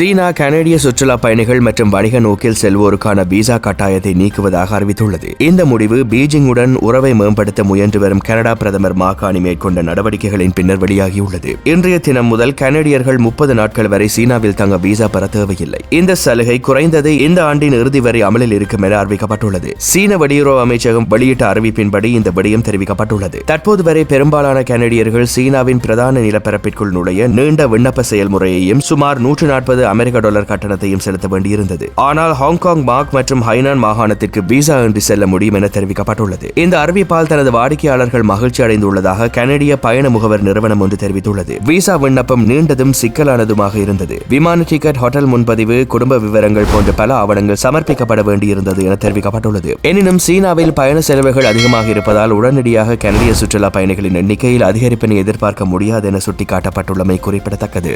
சீனா கனடிய சுற்றுலா பயணிகள் மற்றும் வணிக நோக்கில் செல்வோருக்கான விசா கட்டாயத்தை நீக்குவதாக அறிவித்துள்ளது. இந்த முடிவு பீஜிங்குடன் உறவை மேம்படுத்த முயன்று வரும் கனடா பிரதமர் மாகாணி மேற்கொண்ட நடவடிக்கைகளின் பின்னர் வெளியாகியுள்ளது. இன்றைய தினம் முதல் கனடியர்கள் முப்பது நாட்கள் வரை சீனாவில் தங்க விசா பெற தேவையில்லை. இந்த சலுகை குறைந்தது இந்த ஆண்டின் இறுதி வரை அமலில் இருக்கும் என அறிவிக்கப்பட்டுள்ளது. சீன வெளியுறவு அமைச்சகம் வெளியிட்ட அறிவிப்பின்படி இந்த விடயம் தெரிவிக்கப்பட்டுள்ளது. தற்போது வரை பெரும்பாலான கனடியர்கள் சீனாவின் பிரதான நிலப்பரப்பிற்குள் நுழைய நீண்ட விண்ணப்ப செயல்முறையையும் சுமார் நூற்று நாற்பது அமெரிக்க டாலர் கட்டணத்தையும் செலுத்த வேண்டியிருந்தது. ஆனால் ஹாங்காங் மார்க் மற்றும் ஹைனான் மாகாணத்திற்கு விசா இன்றி செல்ல முடியும் என தெரிவிக்கப்பட்டுள்ளது. இந்த அறிவிப்பால் தனது வாடிக்கையாளர்கள் மகிழ்ச்சி அடைந்துள்ளதாக கனடிய பயண முகவர் நிறுவனம் ஒன்று தெரிவித்துள்ளது. விசா விண்ணப்பம் நீண்டதும் சிக்கலானதுமாக இருந்தது. விமான டிக்கெட் ஹோட்டல் முன்பதிவு குடும்ப விவரங்கள் போன்ற பல ஆவணங்கள் சமர்ப்பிக்கப்பட வேண்டியிருந்தது என தெரிவிக்கப்பட்டுள்ளது. எனினும் சீனாவில் பயண செலவுகள் அதிகமாக இருப்பதால் உடனடியாக கனடிய சுற்றுலா பயணிகளின் எண்ணிக்கையில் அதிகரிப்பினை எதிர்பார்க்க முடியாது என சுட்டிக்காட்டப்பட்டுள்ளமை குறிப்பிடத்தக்கது.